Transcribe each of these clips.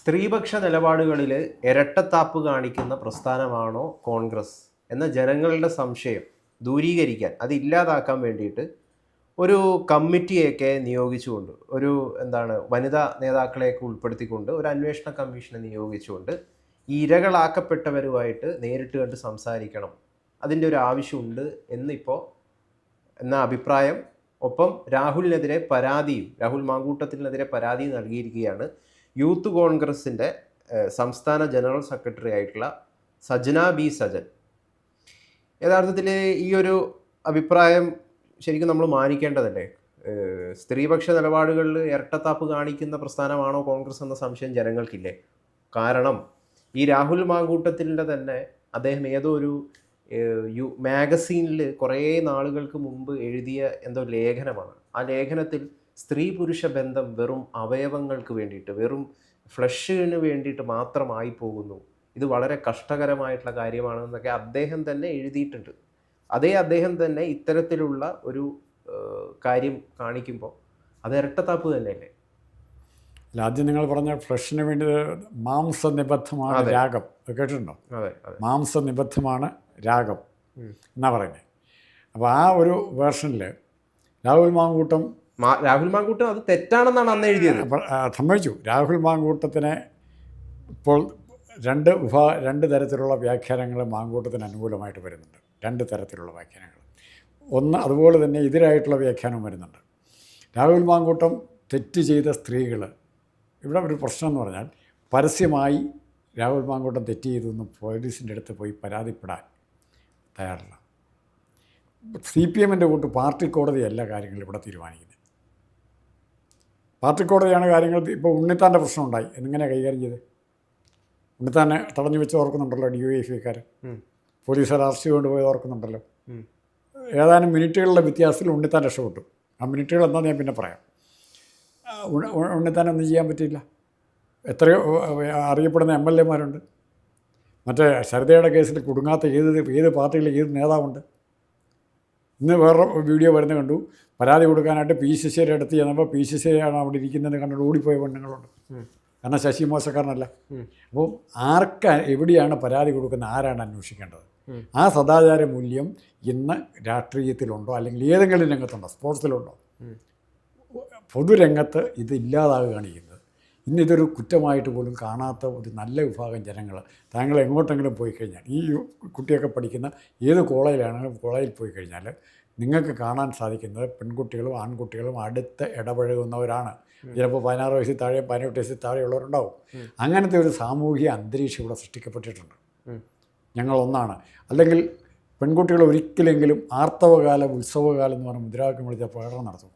സ്ത്രീപക്ഷ നിലപാടുകളിൽ ഇരട്ടത്താപ്പ് കാണിക്കുന്ന പ്രസ്ഥാനമാണോ കോൺഗ്രസ്? എന്ന ജനങ്ങളുടെ സംശയം ദൂരീകരിക്കാൻ അത് ഇല്ലാതാക്കാൻ വേണ്ടിയിട്ട് ഒരു കമ്മിറ്റിയൊക്കെ നിയോഗിച്ചുകൊണ്ട് ഒരു എന്താണ് വനിതാ നേതാക്കളെയൊക്കെ ഉൾപ്പെടുത്തിക്കൊണ്ട് ഒരു അന്വേഷണ കമ്മീഷനെ നിയോഗിച്ചുകൊണ്ട് ഈ ഇരകളാക്കപ്പെട്ടവരുമായിട്ട് നേരിട്ട് കണ്ട് സംസാരിക്കണം. അതിന്റെ ഒരു ആവശ്യമുണ്ട് എന്നിപ്പോൾ എന്ന അഭിപ്രായം. ഒപ്പം രാഹുലിനെതിരെ പരാതിയും രാഹുൽ മാങ്കൂട്ടത്തിനെതിരെ പരാതിയും നൽകിയിരിക്കുകയാണ് യൂത്ത് കോൺഗ്രസിന്റെ സംസ്ഥാന ജനറൽ സെക്രട്ടറി ആയിട്ടുള്ള സജന ബി സജൻ. യഥാർത്ഥത്തിൽ ഈ ഒരു അഭിപ്രായം ശരിക്കും നമ്മൾ മാനിക്കേണ്ടതല്ലേ? സ്ത്രീപക്ഷ നിലപാടുകളിൽ ഇരട്ടത്താപ്പ് കാണിക്കുന്ന പ്രസ്ഥാനമാണോ കോൺഗ്രസ് എന്ന സംശയം ജനങ്ങൾക്കില്ലേ? കാരണം ഈ രാഹുൽ മാങ്കൂട്ടത്തിന്റെ തന്നെ അദ്ദേഹം ഏതോ ഒരു യു മാഗസീനിൽ കുറേ നാളുകൾക്ക് മുമ്പ് എഴുതിയ എന്തോ ലേഖനമാണ്. ആ ലേഖനത്തിൽ സ്ത്രീ പുരുഷ ബന്ധം വെറും അവയവങ്ങൾക്ക് വേണ്ടിയിട്ട് വെറും ഫ്ലഷിന് വേണ്ടിയിട്ട് മാത്രമായി പോകുന്നു. ഇത് വളരെ കഷ്ടകരമായിട്ടുള്ള കാര്യമാണെന്നൊക്കെ അദ്ദേഹം തന്നെ എഴുതിയിട്ടുണ്ട്. അതേ അദ്ദേഹം തന്നെ ഇത്തരത്തിലുള്ള ഒരു കാര്യം കാണിക്കുമ്പോൾ അത് ഇരട്ടത്താപ്പ് തന്നെയല്ലേ? ആദ്യം നിങ്ങൾ പറഞ്ഞ ഫ്ലഷിന് വേണ്ടി മാംസ നിബദ്ധമാണ് രാഗം. കേട്ടിട്ടുണ്ടോ? മാംസനിബദ്ധമാണ് രാഗം. എന്നാ പറയുന്നത് അപ്പോൾ ആ ഒരു വേർഷനിൽ രാഹുൽ മാങ്കൂട്ടം രാഹുൽ മാങ്കൂട്ടം അത് തെറ്റാണെന്നാണ് അന്ന് എഴുതിയത്. സമ്മതിച്ചു. രാഹുൽ മാങ്കൂട്ടത്തിനെ ഇപ്പോൾ രണ്ട് വിഭാ രണ്ട് തരത്തിലുള്ള വ്യാഖ്യാനങ്ങൾ മാങ്കൂട്ടത്തിന് അനുകൂലമായിട്ട് വരുന്നുണ്ട്. രണ്ട് തരത്തിലുള്ള വ്യാഖ്യാനങ്ങൾ. ഒന്ന് അതുപോലെ തന്നെ എതിരായിട്ടുള്ള വ്യാഖ്യാനവും വരുന്നുണ്ട്. രാഹുൽ മാങ്കൂട്ടം തെറ്റ് ചെയ്ത സ്ത്രീകൾ ഇവിടെ ഒരു പ്രശ്നം എന്ന് പറഞ്ഞാൽ പരസ്യമായി രാഹുൽ മാങ്കൂട്ടം തെറ്റ് ചെയ്തു എന്ന് പോലീസിന്റെ അടുത്ത് പോയി പരാതിപ്പെടാൻ തയ്യാറല്ല. സി പി എമ്മിന്റെ കൂട്ട് പാർട്ടി കോടതിയല്ല കാര്യങ്ങൾ ഇവിടെ തീരുമാനിക്കുന്നത്. പാർട്ടി കോടതിയാണ് കാര്യങ്ങൾ ഇപ്പോൾ ഉണ്ണിത്താന്റെ പ്രശ്നം ഉണ്ടായി എന്നിങ്ങനെ കൈകാര്യം ചെയ്ത് ഉണ്ണിത്താനെ തടഞ്ഞു വെച്ച് ഓർക്കുന്നുണ്ടല്ലോ ഡി വൈ എഫ് ഐക്കാർ ഉം. പോലീസുകാർ അറസ്റ്റ് കൊണ്ടുപോയി ഓർക്കുന്നുണ്ടല്ലോ. ഏതാനും മിനിറ്റുകളുടെ വ്യത്യാസത്തിൽ ഉണ്ണിത്താൻ രക്ഷപ്പെട്ടു. ആ മിനിറ്റുകൾ എന്താണെന്ന് ഞാൻ പിന്നെ പറയാം. ഉണ്ണിത്താൻ ഉണ്ണി- ഉണ്ണി- ഉണ്ണിത്താനൊന്നും ചെയ്യാൻ പറ്റിയില്ല. എത്ര അറിയപ്പെടുന്ന എം എൽ എമാരുണ്ട് മറ്റേ ശരദയുടെ കേസിൽ കുടുങ്ങാത്ത ഏത് ഏത് പാർട്ടിയിലെ ഏത് നേതാവുണ്ട്? ഇന്ന് വേറെ വീഡിയോ വരുന്ന കണ്ടു. പരാതി കൊടുക്കാനായിട്ട് പി സി സിയുടെ അടുത്ത് ചെന്നപ്പോൾ പി സി സിയാണ് അവിടെ ഇരിക്കുന്നത് കണ്ടിട്ട് ഓടിപ്പോയ പെണ്ണുങ്ങളുണ്ട്. കാരണം ശശി മോശക്കാരനല്ല. അപ്പോൾ ആർക്ക് എവിടെയാണ് പരാതി കൊടുക്കുന്ന ആരാണ് അന്വേഷിക്കേണ്ടത്? ആ സദാചാര മൂല്യം ഇന്ന് രാഷ്ട്രീയത്തിലുണ്ടോ? അല്ലെങ്കിൽ ഏതെങ്കിലും രംഗത്തുണ്ടോ? സ്പോർട്സിലുണ്ടോ. പൊതുരംഗത്ത് ഇത് ഇല്ലാതാകുകയാണ് ചെയ്യുന്നത്. ഇന്ന് ഇതൊരു കുറ്റമായിട്ട് പോലും കാണാത്ത ഒരു നല്ല വിഭാഗം ജനങ്ങൾ താങ്കൾ എങ്ങോട്ടെങ്കിലും പോയി കഴിഞ്ഞാൽ ഈ കുട്ടിയൊക്കെ പഠിക്കുന്ന ഏത് കോളേജിലാണെങ്കിലും കോളേജിൽ പോയി കഴിഞ്ഞാൽ നിങ്ങൾക്ക് കാണാൻ സാധിക്കുന്നത് പെൺകുട്ടികളും ആൺകുട്ടികളും അടുത്ത് ഇടപഴകുന്നവരാണ് ചിലപ്പോൾ പതിനാറ് വയസ്സിൽ താഴെ പതിനെട്ട് വയസ്സിൽ താഴെയുള്ളവരുണ്ടാവും. അങ്ങനത്തെ ഒരു സാമൂഹിക അന്തരീക്ഷം ഇവിടെ സൃഷ്ടിക്കപ്പെട്ടിട്ടുണ്ട്. ഞങ്ങളൊന്നാണ് അല്ലെങ്കിൽ പെൺകുട്ടികൾ ഒരിക്കലെങ്കിലും ആർത്തവകാലം ഉത്സവകാലം എന്ന് പറഞ്ഞ മുദ്രാവാക്യം വിളിച്ച പ്രകടനം നടത്തും.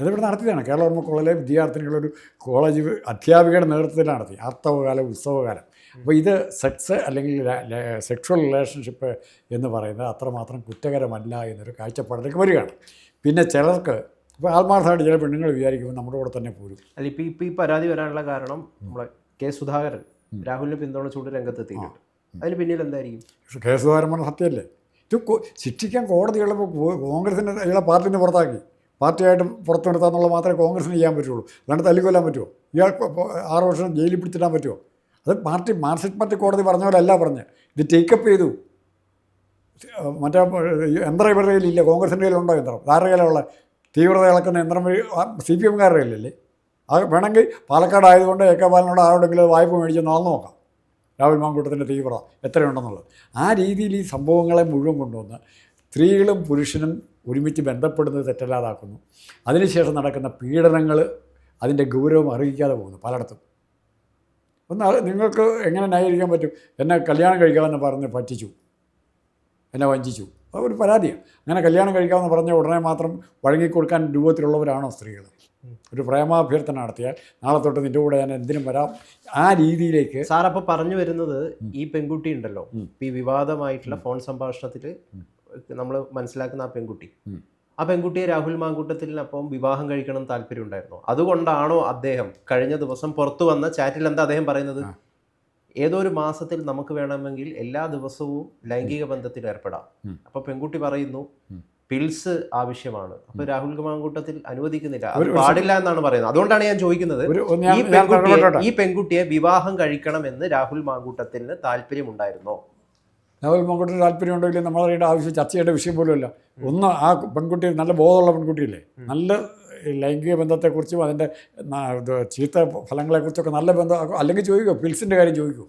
ഇതിവിടെ നടത്തിയതാണ്. കേരള ഓർമ്മ കോളേജിലെ വിദ്യാർത്ഥിനികളൊരു കോളേജ് അധ്യാപികയുടെ നേതൃത്വത്തിൽ നടത്തി. ആർത്തവകാലം ഉത്സവകാലം. അപ്പോൾ ഇത് സെക്സ് അല്ലെങ്കിൽ സെക്ഷുവൽ റിലേഷൻഷിപ്പ് എന്ന് പറയുന്നത് അത്രമാത്രം കുറ്റകരമല്ല എന്നൊരു കാഴ്ചപ്പാടിലേക്ക് വരികയാണ്. പിന്നെ ചിലർക്ക് ഇപ്പോൾ ആത്മാർത്ഥമായിട്ട് ചില പെണ്ണുങ്ങൾ വിചാരിക്കുമ്പോൾ നമ്മുടെ കൂടെ തന്നെ പോരും. അല്ല ഇപ്പോൾ ഇപ്പോൾ ഈ പരാതി വരാനുള്ള കാരണം നമ്മളെ കെ സുധാകരൻ രാഹുലിനെ പിന്തുണച്ചുകൊണ്ട് രംഗത്തെത്തിയിട്ടുണ്ട്. അതിന് പിന്നിൽ എന്തായിരിക്കും? പക്ഷേ കെ സുധാകരൻ പറഞ്ഞ സത്യമല്ലേ? ഇത് ശിക്ഷിക്കാൻ കോടതിയുള്ളപ്പോൾ കോൺഗ്രസിന്റെ പാർട്ടിനെ പുറത്താക്കി. പാർട്ടിയായിട്ട് പുറത്തു നിർത്താമെന്നുള്ള മാത്രമേ കോൺഗ്രസിന് ചെയ്യാൻ പറ്റുള്ളൂ. അല്ലാണ്ട് തല്ലിക്കൊല്ലാൻ പറ്റുമോ? ഇയാൾ ആറ് വർഷം ജയിലിൽ പിടിച്ചിടാൻ പറ്റുമോ? അത് പാർട്ടി മാർക്സിസ്റ്റ് പാർട്ടി കോടതി പറഞ്ഞ പോലെ അല്ല പറഞ്ഞ്. ഇത് ടേക്കപ്പ് ചെയ്തു. മറ്റേ യന്ത്രം ഇവരുടെ കയ്യിലില്ല. കോൺഗ്രസിന്റെ കയ്യിലുണ്ടോ യന്ത്രം? ആരുടെ കയ്യിലുള്ള? തീവ്രത ഇളക്കുന്ന യന്ത്രം സി പി എംകാരുടെ കയ്യിലല്ലേ? അത് വേണമെങ്കിൽ പാലക്കാട് ആയതുകൊണ്ട് എ കെ ബാലനോട് ആരോടെങ്കിലും വായ്പ മേടിച്ച് നടന്നു നോക്കാം. രാഹുൽ മാങ്കൂട്ടത്തിന്റെ തീവ്രത എത്രയുണ്ടെന്നുള്ളത്. ആ രീതിയിൽ ഈ സംഭവങ്ങളെ മുഴുവൻ കൊണ്ടുവന്ന് സ്ത്രീകളും പുരുഷനും ഒരുമിച്ച് ബന്ധപ്പെടുന്നത് തെറ്റല്ലാതാക്കുന്നു. അതിനുശേഷം നടക്കുന്ന പീഡനങ്ങൾ അതിന്റെ ഗൗരവം അറിയിക്കാതെ പോകുന്നു പലയിടത്തും. ഒന്ന് നിങ്ങൾക്ക് എങ്ങനെ ന്യായീകരിക്കാൻ പറ്റും? എന്നെ കല്യാണം കഴിക്കാമെന്ന് പറഞ്ഞ് പറ്റിച്ചു. എന്നെ വഞ്ചിച്ചു. അത് ഒരു പരാതിയാണ്. അങ്ങനെ കല്യാണം കഴിക്കാമെന്ന് പറഞ്ഞ ഉടനെ മാത്രം വഴങ്ങിക്കൊടുക്കാൻ രൂപത്തിലുള്ളവരാണോ സ്ത്രീകൾ ഒരു പ്രേമാഭ്യർത്ഥന നടത്തിയാൽ നാളെ തൊട്ട് നിന്റെ കൂടെ ഞാൻ എന്തിനും വരാം. ആ രീതിയിലേക്ക് സാർ അപ്പോൾ പറഞ്ഞു വരുന്നത് ഈ പെൺകുട്ടി ഉണ്ടല്ലോ ഈ വിവാദമായിട്ടുള്ള ഫോൺ സംഭാഷണത്തിൽ നമ്മൾ മനസ്സിലാക്കുന്ന ആ പെൺകുട്ടി. ആ പെൺകുട്ടിയെ രാഹുൽ മാങ്കൂട്ടത്തിനൊപ്പം വിവാഹം കഴിക്കണം എന്ന് താല്പര്യം ഉണ്ടായിരുന്നു അതുകൊണ്ടാണോ അദ്ദേഹം കഴിഞ്ഞ ദിവസം പുറത്തു വന്ന ചാറ്റിൽ എന്താ അദ്ദേഹം പറയുന്നത്. ഏതോ ഒരു മാസത്തിൽ നമുക്ക് വേണമെങ്കിൽ എല്ലാ ദിവസവും ലൈംഗിക ബന്ധത്തിൽ ഏർപ്പെടാം. അപ്പൊ പെൺകുട്ടി പറയുന്നു പിൽസ് ആവശ്യമാണ്. അപ്പൊ രാഹുൽ മാങ്കൂട്ടത്തിൽ അനുവദിക്കുന്നില്ല. അത് പാടില്ല എന്നാണ് പറയുന്നത്. അതുകൊണ്ടാണ് ഞാൻ ചോദിക്കുന്നത് ഈ പെൺകുട്ടിയെ വിവാഹം ഈ പെൺകുട്ടിയെ വിവാഹം കഴിക്കണമെന്ന് രാഹുൽ മാങ്കൂട്ടത്തിന് താല്പര്യമുണ്ടായിരുന്നോ? രാഹുൽ മങ്കുട്ടിന് താല്പര്യമുണ്ടോ ഇല്ല നമ്മളറിയേണ്ട ആവശ്യം ചർച്ച ചെയ്യേണ്ട വിഷയം പോലുമല്ല. ഒന്ന് ആ പെൺകുട്ടി നല്ല ബോധമുള്ള പെൺകുട്ടിയില്ലേ? നല്ല ലൈംഗിക ബന്ധത്തെക്കുറിച്ചും അതിന്റെ ചീത്ത ഫലങ്ങളെക്കുറിച്ചൊക്കെ നല്ല ബന്ധം അല്ലെങ്കിൽ ചോദിക്കൂ പിൽസിന്റെ കാര്യം ചോദിക്കൂ.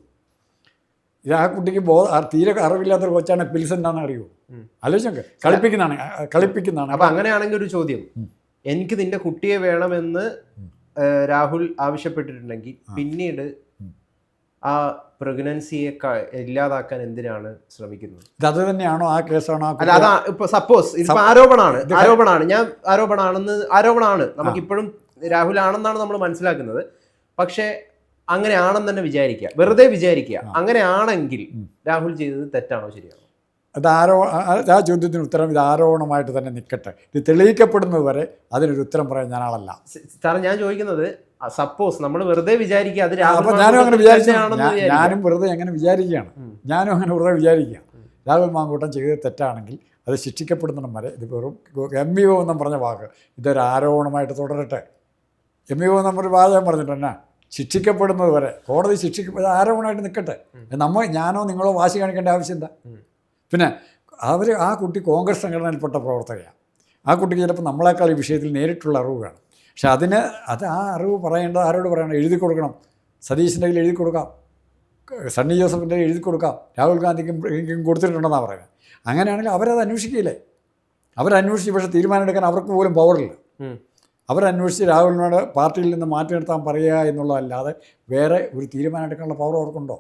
ഇത് ആ കുട്ടിക്ക് ബോധ തീരെ അറിവില്ലാത്തൊരു കൊച്ചാണ് പിൽസ് എന്താണെന്ന് അറിയൂ ഉം. ആലോചിച്ചൊക്കെ കളിപ്പിക്കുന്നതാണ് കളിപ്പിക്കുന്നതാണ്. അപ്പം അങ്ങനെയാണെങ്കിൽ ഒരു ചോദ്യം. എനിക്ക് നിന്റെ കുട്ടിയെ വേണമെന്ന് രാഹുൽ ആവശ്യപ്പെട്ടിട്ടുണ്ടെങ്കിൽ പിന്നീട് ആ പ്രഗ്നൻസിയെ ഇല്ലാതാക്കാൻ എന്തിനാണ് ശ്രമിക്കുന്നത്? അത് തന്നെയാണോ ആ കേസാണോ അല്ല അതാ ഇപ്പൊ സപ്പോസ് ഇതിപ്പോ ആരോപണമാണ് ആരോപണമാണ് ഞാൻ ആരോപണമാണെന്ന് ആരോപണമാണ് നമുക്കിപ്പോഴും രാഹുൽ ആണെന്നാണ് നമ്മൾ മനസ്സിലാക്കുന്നത്. പക്ഷേ അങ്ങനെ ആണെന്ന് തന്നെ വിചാരിക്കുക. വെറുതെ വിചാരിക്കുക. അങ്ങനെയാണെങ്കിൽ രാഹുൽ ചെയ്തത് തെറ്റാണോ ശരിയാണോ? അത് ആരോ ആ- ചോദ്യത്തിന് ഉത്തരം ഇത് ആരോപണമായിട്ട് തന്നെ നിൽക്കട്ടെ ഇത് തെളിയിക്കപ്പെടുന്നത് വരെ അതിനൊരു ഉത്തരം പറയാൻ ഞാൻ ആളല്ല സാറേ ഞാൻ ചോദിക്കുന്നത് സപ്പോസ് നമ്മൾ വെറുതെ വിചാരിക്കുക അത് രാഹുൽ അപ്പം ഞാനും അങ്ങനെ മാങ്കൂട്ടത്തിൽ വിചാരിച്ചു. തന്നെയാണെന്ന് ഞാൻ- വിചാരിക്കുക. ഞാനും വെറുതെ അങ്ങനെ വിചാരിക്കുകയാണ്. ഞാനും അങ്ങനെ വെറുതെ വിചാരിക്കുക രാഹുൽ മാങ്കൂട്ടം ചെയ്തത് തെറ്റാണെങ്കിൽ അത് ശിക്ഷിക്കപ്പെടുന്നിടം വരെ ഇത് വെറും എം ഇ ഒ എന്നും പറഞ്ഞ വാക്ക്. ഇതൊരു ആരോപണമായിട്ട് തുടരട്ടെ. എം ഇ ഒ എന്നൊരു വാചകം പറഞ്ഞിട്ട് ശിക്ഷിക്കപ്പെടുന്നത് വരെ. കോടതി ശിക്ഷിക്കപ്പെടുന്ന ആരോപണമായിട്ട് നിൽക്കട്ടെ നമ്മൾ ഞാനോ നിങ്ങളോ വാശി കാണിക്കേണ്ട ആവശ്യം എന്താ. പിന്നെ അവർ ആ കുട്ടി കോൺഗ്രസ് സംഘടനയിൽപ്പെട്ട പ്രവർത്തകയാണ്. ആ കുട്ടിക്ക് ചിലപ്പോൾ നമ്മളെക്കാൾ ഈ വിഷയത്തിൽ നേരിട്ടുള്ള അറിവ് വേണം. പക്ഷെ അതിന് അത് ആ അറിവ് പറയേണ്ടത് ആരോട് പറയണം എഴുതി കൊടുക്കണം. സതീശിന്റെ കയ്യിൽ എഴുതി കൊടുക്കാം. സണ്ണി ജോസഫിന്റെ എഴുതി കൊടുക്കാം. രാഹുൽ ഗാന്ധിക്കും കൊടുത്തിട്ടുണ്ടെന്നാണ് പറയുന്നത്. അങ്ങനെയാണെങ്കിൽ അവരത് അന്വേഷിക്കില്ലേ അവരന്വേഷിച്ച് പക്ഷേ തീരുമാനമെടുക്കാൻ അവർക്ക് പോലും പവറില്ല. അവരന്വേഷിച്ച് രാഹുലിനോട് പാർട്ടിയിൽ നിന്ന് മാറ്റി നിർത്താൻ പറയുക എന്നുള്ളതല്ലാതെ വേറെ ഒരു തീരുമാനം എടുക്കാനുള്ള പവർ അവർക്കുണ്ടോ?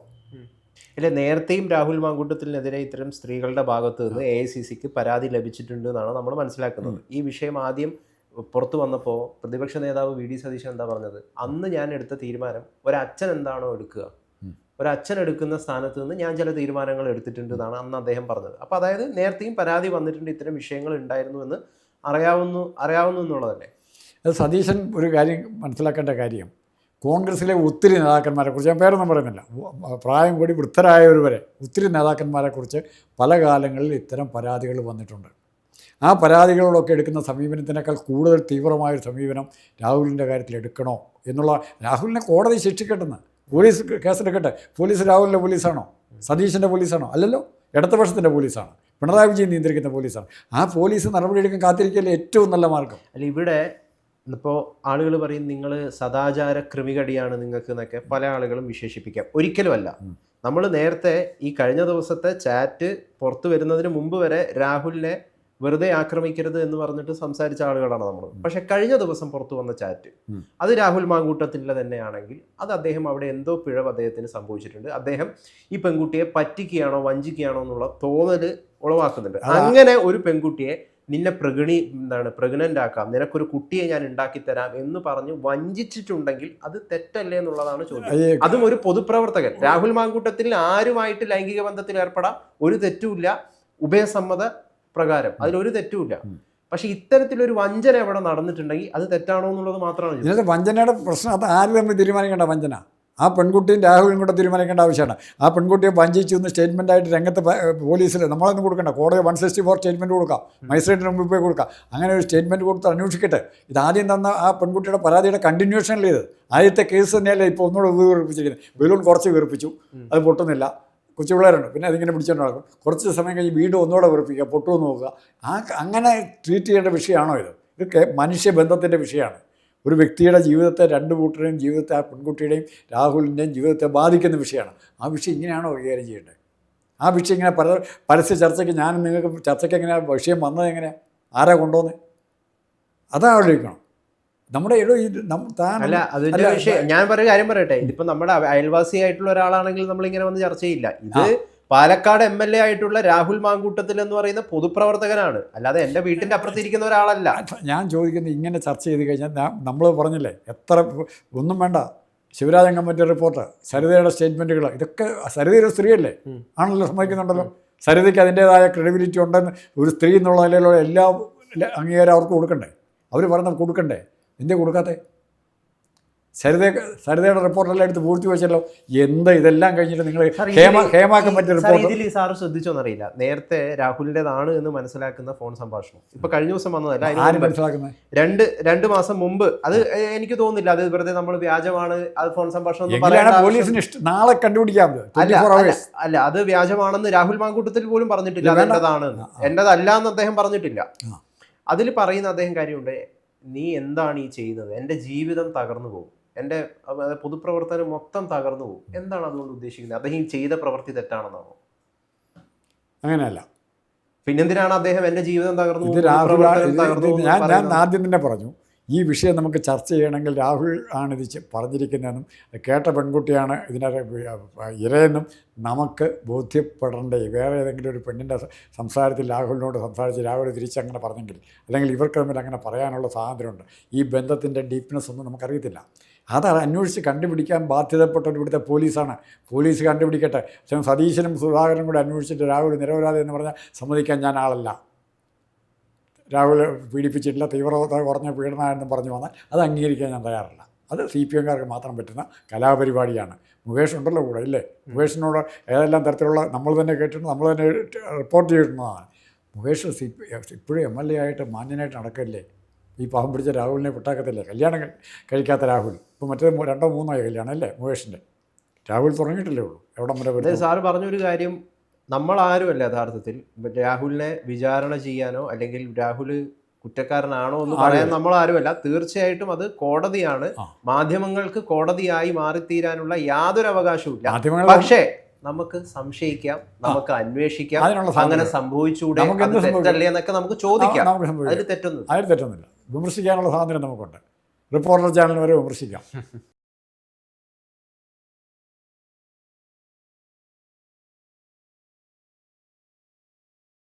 ഇല്ല നേരത്തെയും രാഹുൽ മാങ്കൂട്ടത്തിനെതിരെ ഇത്തരം സ്ത്രീകളുടെ ഭാഗത്ത് നിന്ന് എ ഐ സി സിക്ക് പരാതി ലഭിച്ചിട്ടുണ്ട് എന്നാണ് നമ്മൾ മനസ്സിലാക്കുന്നത്. ഈ വിഷയം ആദ്യം പുറത്തു വന്നപ്പോൾ പ്രതിപക്ഷ നേതാവ് വി. ഡി. സതീശൻ എന്താ പറഞ്ഞത്? അന്ന് ഞാൻ എടുത്ത തീരുമാനം ഒരച്ഛൻ എന്താണോ എടുക്കുക. ഒരച്ഛൻ എടുക്കുന്ന സ്ഥാനത്ത് നിന്ന് ഞാൻ ചില തീരുമാനങ്ങൾ എടുത്തിട്ടുണ്ട് എന്നാണ് അന്ന് അദ്ദേഹം പറഞ്ഞത്. അപ്പോൾ അതായത് നേരത്തെയും പരാതി വന്നിട്ടുണ്ട് ഇത്തരം വിഷയങ്ങൾ ഉണ്ടായിരുന്നു എന്ന് അറിയാവുന്നു അറിയാവുന്നു എന്നുള്ളതല്ലേ? അത് സതീശൻ ഒരു കാര്യം മനസ്സിലാക്കേണ്ട കാര്യം. കോൺഗ്രസ്സിലെ ഒത്തിരി നേതാക്കന്മാരെ കുറിച്ച് ഞാൻ പേരൊന്നും പറയുന്നില്ല. പ്രായം കൂടി വൃദ്ധരായവരെ വരെ ഒത്തിരി നേതാക്കന്മാരെ കുറിച്ച് പല കാലങ്ങളിൽ ഇത്തരം പരാതികൾ വന്നിട്ടുണ്ട്. ആ പരാതികളോടൊക്കെ എടുക്കുന്ന സമീപനത്തിനേക്കാൾ കൂടുതൽ തീവ്രമായൊരു സമീപനം രാഹുലിന്റെ കാര്യത്തിൽ എടുക്കണോ എന്നുള്ള രാഹുലിനെ കോടതി ശിക്ഷിക്കട്ടെന്ന്. പോലീസ് കേസെടുക്കട്ടെ. പോലീസ് രാഹുലിന്റെ പോലീസാണോ? സതീശന്റെ പോലീസാണോ? അല്ലല്ലോ. ഇടതുപക്ഷത്തിന്റെ പോലീസാണ്. പിണറായി വിജയൻ നിയന്ത്രിക്കുന്ന പോലീസാണ്. ആ പോലീസ് നടപടിയെടുക്കാൻ കാത്തിരിക്കല്ലേ ഏറ്റവും നല്ല മാർഗം. അല്ല ഇവിടെ ഇപ്പോൾ ആളുകൾ പറയും നിങ്ങൾ സദാചാര ക്രിമികടിയാണ് നിങ്ങൾക്ക് എന്നൊക്കെ പല ആളുകളും വിശേഷിപ്പിക്കാം. ഒരിക്കലുമല്ല. നമ്മൾ നേരത്തെ ഈ കഴിഞ്ഞ ദിവസത്തെ ചാറ്റ് പുറത്തു വരുന്നതിന് മുമ്പ് വരെ രാഹുലിനെ വെറുതെ ആക്രമിക്കരുത് എന്ന് പറഞ്ഞിട്ട് സംസാരിച്ച ആളുകളാണ് നമ്മൾ പക്ഷെ കഴിഞ്ഞ ദിവസം പുറത്തു വന്ന ചാറ്റ് അത് രാഹുൽ മാങ്കൂട്ടത്തിന്റെ തന്നെയാണെങ്കിൽ അത് അദ്ദേഹം അവിടെ എന്തോ പിഴവ് അദ്ദേഹത്തിന് സംഭവിച്ചിട്ടുണ്ട്. അദ്ദേഹം ഈ പെൺകുട്ടിയെ പറ്റിക്കുകയാണോ വഞ്ചിക്കുകയാണോ എന്നുള്ള തോന്നൽ ഉളവാക്കുന്നുണ്ട്. അങ്ങനെ ഒരു പെൺകുട്ടിയെ നിന്നെ പ്രഗണി എന്താണ് പ്രഗ്നന്റാക്കാം നിനക്കൊരു കുട്ടിയെ ഞാൻ ഉണ്ടാക്കി തരാം എന്ന് പറഞ്ഞ് വഞ്ചിച്ചിട്ടുണ്ടെങ്കിൽ അത് തെറ്റല്ലേ എന്നുള്ളതാണ് ചോദ്യം. അതും ഒരു പൊതുപ്രവർത്തകൻ. രാഹുൽ മാങ്കൂട്ടത്തിൽ ആരുമായിട്ട് ലൈംഗിക ബന്ധത്തിൽ ഏർപ്പെടാം. ഒരു തെറ്റുമില്ല. ഉഭയസമ്മത പ്രകാരം. അതിലൊരു തെറ്റുമില്ല. പക്ഷെ ഇത്തരത്തിലൊരു വഞ്ചന എവിടെ നടന്നിട്ടുണ്ടെങ്കിൽ അത് തെറ്റാണോ എന്നുള്ളത് മാത്രമാണ്. വഞ്ചനയുടെ പ്രശ്നം അത് ആര് തമ്മിൽ തീരുമാനിക്കേണ്ട വഞ്ചന. ആ പെൺകുട്ടിയും രാഹുലും കൂടെ തീരുമാനിക്കേണ്ട ആവശ്യമാണ്. ആ പെൺകുട്ടിയെ വഞ്ചിച്ചു എന്ന് സ്റ്റേറ്റ്മെന്റ് ആയിട്ട് രംഗത്ത് പോലീസിൽ നമ്മളൊന്നും കൊടുക്കണ്ട. കോടതി വൺ സിക്സ്റ്റി ഫോർ സ്റ്റേറ്റ്മെന്റ് കൊടുക്കാം. മജിസ്ട്രേറ്റിന് മുമ്പിൽ പോയി കൊടുക്കാം. അങ്ങനെ ഒരു സ്റ്റേറ്റ്മെന്റ് കൊടുത്ത് അന്വേഷിക്കട്ടെ. ഇത് ആദ്യം തന്ന ആ പെൺകുട്ടിയുടെ പരാതിയുടെ കണ്ടിന്യൂഷനിൽ ഇത്? ആദ്യത്തെ കേസ് തന്നെയല്ലേ ഇപ്പോൾ ഒന്നുകൂടെ ഇത് വീർപ്പിച്ചിരിക്കുന്നത് ബലൂൺ കുറച്ച് വീർപ്പിച്ചു. അത് പൊട്ടുന്നില്ല. കൊച്ചു പിള്ളേരുണ്ട് പിന്നെ അതിങ്ങനെ പിടിച്ചോണ്ട് നടക്കും. കുറച്ച് സമയം കഴിഞ്ഞ് വീണ്ടും ഒന്നുകൂടെ വീർപ്പിക്കുക പൊട്ടുമെന്ന് നോക്കുക. ആ അങ്ങനെ ട്രീറ്റ് ചെയ്യേണ്ട വിഷയമാണോ ഇത്? ഇതൊക്കെ മനുഷ്യബന്ധത്തിന്റെ വിഷയമാണ്. ഒരു വ്യക്തിയുടെ ജീവിതത്തെ രണ്ട് കൂട്ടരുടെയും ജീവിതത്തെ ആ പെൺകുട്ടിയുടെയും രാഹുലിന്റെയും ജീവിതത്തെ ബാധിക്കുന്ന വിഷയമാണ്. ആ വിഷയം ഇങ്ങനെയാണോ കൈകാര്യം ചെയ്യേണ്ടത്? ആ വിഷയം ഇങ്ങനെ പല പരസ്യ ചർച്ചയ്ക്ക് ഞാൻ നിങ്ങൾക്ക് ചർച്ചയ്ക്ക് എങ്ങനെയാണ് വിഷയം വന്നത് എങ്ങനെയാണ് ആരാ കൊണ്ടുവന്നത്? അതാ ആലോചിക്കണം. നമ്മുടെ അല്ല അതിന്റെ വിഷയം ഞാൻ പറയുക കാര്യം പറയട്ടെ. ഇതിപ്പോ നമ്മുടെ അയൽവാസിയായിട്ടുള്ള ഒരാളാണെങ്കിൽ നമ്മൾ ഇങ്ങനെ വന്ന് ചർച്ച ചെയ്യില്ല. ഇത് പാലക്കാട് എം എൽ എ ആയിട്ടുള്ള രാഹുൽ മാങ്കൂട്ടത്തിൽ എന്ന് പറയുന്ന പൊതുപ്രവർത്തകനാണ്. അല്ലാതെ എന്റെ വീട്ടിന്റെ അപ്പുറത്തിരിക്കുന്ന ഒരാളല്ല. ഞാൻ ചോദിക്കുന്നത് ഇങ്ങനെ ചർച്ച ചെയ്ത് കഴിഞ്ഞാൽ നമ്മൾ പറഞ്ഞില്ലേ എത്ര ഒന്നും വേണ്ട. ശിവരാജൻ കമ്മിറ്റി റിപ്പോർട്ട് സരിതയുടെ സ്റ്റേറ്റ്മെന്റുകൾ ഇതൊക്കെ സരിതയുടെ സ്ത്രീയല്ലേ. ആണല്ലോ സമ്മതിക്കുന്നുണ്ടല്ലോ. സരിതയ്ക്ക് അതിന്റേതായ ക്രെഡിബിലിറ്റി ഉണ്ടെന്ന് ഒരു സ്ത്രീ എന്നുള്ള നിലയിലുള്ള എല്ലാ അംഗീകാരം അവർക്ക് കൊടുക്കണ്ടേ? അവർ പറഞ്ഞാൽ കൊടുക്കണ്ടേ? എന്തേ കൊടുക്കാത്തെ? സരിത സരിതയുടെ റിപ്പോർട്ടെല്ലാം എടുത്ത് പൂർത്തി വെച്ചല്ലോ. എന്ത് ഇതെല്ലാം കഴിഞ്ഞിട്ട് നിങ്ങൾ ഹേമാക്കാൻ പറ്റിയ റിപ്പോർട്ട് ഇതിൽ സാറ് ശ്രദ്ധിച്ചോന്നറിയില്ല. നേരത്തെ രാഹുലിന്റേതാണ് എന്ന് മനസ്സിലാക്കുന്ന ഫോൺ സംഭാഷണം. ഇപ്പൊ കഴിഞ്ഞ ദിവസം വന്നതല്ല രണ്ട് രണ്ട് മാസം മുമ്പ്. അത് എനിക്ക് തോന്നുന്നില്ല അത് വെറുതെ നമ്മൾ വ്യാജമാണ് അത് ഫോൺ സംഭാഷണം പോലീസിന് നാളെ കണ്ടുപിടിക്കാം അല്ല അത് വ്യാജമാണെന്ന് രാഹുൽ മാങ്കൂട്ടത്തിൽ പോലും പറഞ്ഞിട്ടില്ല അത്. എന്റേതാണ്. എന്റേതല്ല എന്ന് അദ്ദേഹം പറഞ്ഞിട്ടില്ല. അതിൽ പറയുന്ന അദ്ദേഹം കാര്യമുണ്ട് നീ എന്താണ് ഈ ചെയ്യുന്നത്? എന്റെ ജീവിതം തകർന്നു പോകും. എന്റെ പൊതുപ്രവർത്തനം മൊത്തം തകർന്നു പോകും. എന്താണ് അതുകൊണ്ട് ഉദ്ദേശിക്കുന്നത്? അദ്ദേഹം ചെയ്ത പ്രവൃത്തി തെറ്റാണെന്നാണോ? അങ്ങനെയല്ല. പിന്നെന്തിനാണ് അദ്ദേഹം എന്റെ ജീവിതം തകർന്നു ഞാൻ ഞാൻ? ആദ്യം തന്നെ പറഞ്ഞു. ഈ വിഷയം നമുക്ക് ചർച്ച ചെയ്യണമെങ്കിൽ രാഹുൽ ആണ് ഇത് പറഞ്ഞിരിക്കുന്നതെന്നും കേട്ട പെൺകുട്ടിയാണ് ഇതിനകത്ത് ഇരയെന്നും നമുക്ക് ബോധ്യപ്പെടണ്ടേ? വേറെ ഏതെങ്കിലും ഒരു പെണ്ണിന്റെ സംസാരത്തിൽ രാഹുലിനോട് സംസാരിച്ച് രാഹുൽ തിരിച്ചങ്ങനെ പറഞ്ഞെങ്കിൽ അല്ലെങ്കിൽ ഇവർക്ക് തമ്മിൽ അങ്ങനെ പറയാനുള്ള സ്വാതന്ത്ര്യമുണ്ട്. ഈ ബന്ധത്തിന്റെ ഡീപ്നെസ് ഒന്നും നമുക്കറിയത്തില്ല. അത് അന്വേഷിച്ച് കണ്ടുപിടിക്കാൻ ബാധ്യതപ്പെട്ടത് ഇവിടുത്തെ പോലീസാണ്. പോലീസ് കണ്ടുപിടിക്കട്ടെ. പക്ഷേ സതീശനും സുധാകരനും കൂടെ അന്വേഷിച്ചിട്ട് രാഹുൽ നിരപരാധി എന്ന് പറഞ്ഞാൽ സമ്മതിക്കാൻ ഞാൻ ആളല്ല. രാഹുൽ പീഡിപ്പിച്ചിട്ടില്ല തീവ്രത കുറഞ്ഞ പീഡനമെന്ന് പറഞ്ഞു വന്നാൽ അത് അംഗീകരിക്കാൻ ഞാൻ തയ്യാറല്ല. അത് സി പി എംകാർക്ക് മാത്രം പറ്റുന്ന കലാപരിപാടിയാണ്. മുകേഷ് ഉണ്ടല്ലോ കൂടെ ഇല്ലേ? മുകേഷിനോട് ഏതെല്ലാം തരത്തിലുള്ള നമ്മൾ തന്നെ കേട്ടിട്ടുണ്ട് നമ്മൾ തന്നെ റിപ്പോർട്ട് ചെയ്തിട്ടുള്ളതാണ് മുകേഷ് സി പി ഇപ്പോഴും എം എൽ എ ആയിട്ട് മാന്യനായിട്ട് നടക്കല്ലേ? ഈ പാവം പിടിച്ച രാഹുലിനെ വിട്ടാക്കത്തില്ലേ? കല്യാണം കഴി- കഴിക്കാത്ത രാഹുൽ. ഇപ്പോൾ മറ്റേ രണ്ടോ മൂന്നോ കല്യാണം അല്ലേ മുകേഷിന്റെ രാഹുൽ തുടങ്ങിയിട്ടില്ലേ ഉള്ളൂ. എവിടെ വരെ സാർ സാറ് പറഞ്ഞൊരു കാര്യം. നമ്മൾ ആരുമല്ല യഥാർത്ഥത്തിൽ രാഹുലിനെ വിചാരണ ചെയ്യാനോ അല്ലെങ്കിൽ രാഹുൽ കുറ്റക്കാരനാണോ എന്ന്. പറയാൻ നമ്മൾ ആരുമല്ല തീർച്ചയായിട്ടും അത് കോടതിയാണ്. മാധ്യമങ്ങൾക്ക് കോടതിയായി മാറിത്തീരാനുള്ള യാതൊരു അവകാശവും ഇല്ല. പക്ഷേ നമുക്ക് സംശയിക്കാം നമുക്ക് അന്വേഷിക്കാം അങ്ങനെ സംഭവിച്ചുകൂടെ തെറ്റല്ലേ എന്നൊക്കെ നമുക്ക് ചോദിക്കാം. അതിൽ തെറ്റൊന്നും അതിൽ തെറ്റൊന്നുമില്ല. വിമർശിക്കാനുള്ള സ്വാതന്ത്ര്യം നമുക്കുണ്ട്. റിപ്പോർട്ടർ ചാനൽ വരെ വിമർശിക്കാം.